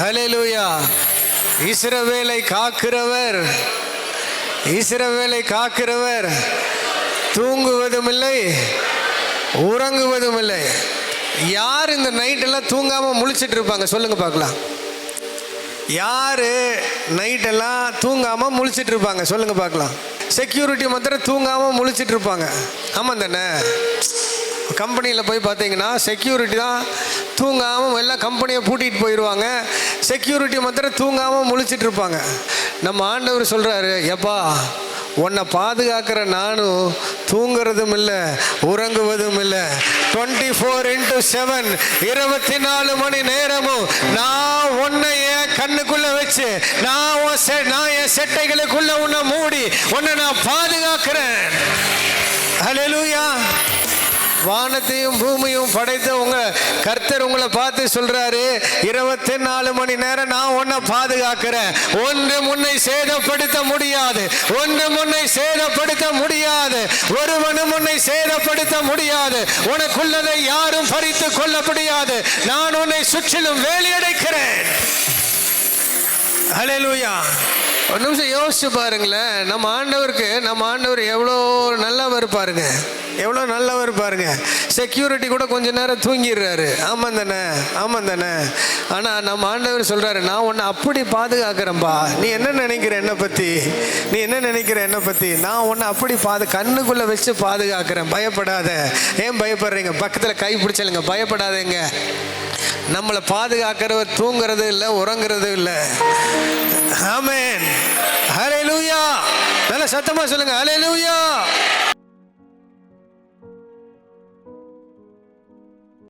ஹalleluya இஸ்ரவேலை காக்கிறவர் இஸ்ரவேலை காக்கிறவர் தூங்குவதும் இல்லை உறங்குவதும் இல்லை யார் இந்த நைட்டெல்லாம் தூங்காமல் முழிச்சிட்டு இருப்பாங்க? சொல்லுங்க பார்க்கலாம். யார் நைட்டெல்லாம் தூங்காமல் முழிச்சிட்டு இருப்பாங்க? சொல்லுங்க பார்க்கலாம். செக்யூரிட்டி மாத்திரம் தூங்காமல் முழிச்சிட்டு இருப்பாங்க. ஆமாம் தானே? கம்பெனியில் போய் பார்த்தீங்கன்னா செக்யூரிட்டி தான் தூங்காமல் எல்லாம் கம்பெனியை பூட்டிகிட்டு போயிடுவாங்க செக்யூரிட்டி மாத்திரம் தூங்காமல் முழிச்சிட்டு இருப்பாங்க. நம்ம ஆண்டவர் சொல்கிறாரு எப்பா உன்னை பாதுகாக்கிற நானும் தூங்குறதும் இல்லை உறங்குவதும் இல்லை. டுவெண்ட்டி ஃபோர் இன்ட்டு செவன் இருபத்தி நாலு மணி நேரமும் நான் உன்னை என் கண்ணுக்குள்ளே வச்சு நான் உன் செ- நான் என் செட்டைகளுக்குள்ளே உன்னை மூடி உன்னை நான் பாதுகாக்கிறேன். ஹalleluya வானத்தையும் பூமியும் படைத்த உங்க கர்த்தர் உங்களை பார்த்து சொல்றாரு இருபத்தி நாலு மணி நேரம் நான் உன்னை பாதுகாக்கிறேன். ஒன்று முன்னை சேதப்படுத்த முடியாது ஒன்று முன்னை சேதப்படுத்த முடியாது ஒருவனும் உன்னை சேதப்படுத்த முடியாது. உனக்குள்ளதை யாரும் பறித்து கொள்ள முடியாது. நான் உன்னை சுற்றிலும் வேலையடைக்கிறேன். ஹalleluya ஒரு நிமிஷம் யோசிச்சு பாருங்களேன். நம்ம ஆண்டவருக்கு நம்ம ஆண்டவர் எவ்வளோ நல்லவர் பாருங்க. எவ்வளோ நல்லவர் பாருங்க. செக்யூரிட்டி கூட கொஞ்ச நேரம் தூங்கிடுறாரு. ஆமாம் தானே? ஆமாம் தானே? ஆனால் நம்ம ஆண்டவர் சொல்கிறாரு நான் உன்னை அப்படி பாதுகாக்கிறேன்பா. நீ என்ன நினைக்கிற என்னை பற்றி நீ என்ன நினைக்கிற என்னை பற்றி நான் உன்னை அப்படி பாது கண்ணுக்குள்ளே வச்சு பாதுகாக்கிறேன். பயப்படாத. ஏன் பயப்படுறீங்க? பக்கத்தில் கை பிடிச்சலுங்க பயப்படாதீங்க. நம்மளை பாதுகாக்கிறவர் தூங்குறது இல்லை உறங்குறது இல்லை. ஆமேன். அலே லூயா நல்லா நல்ல சொல்லுங்கள் ஹலே லூயா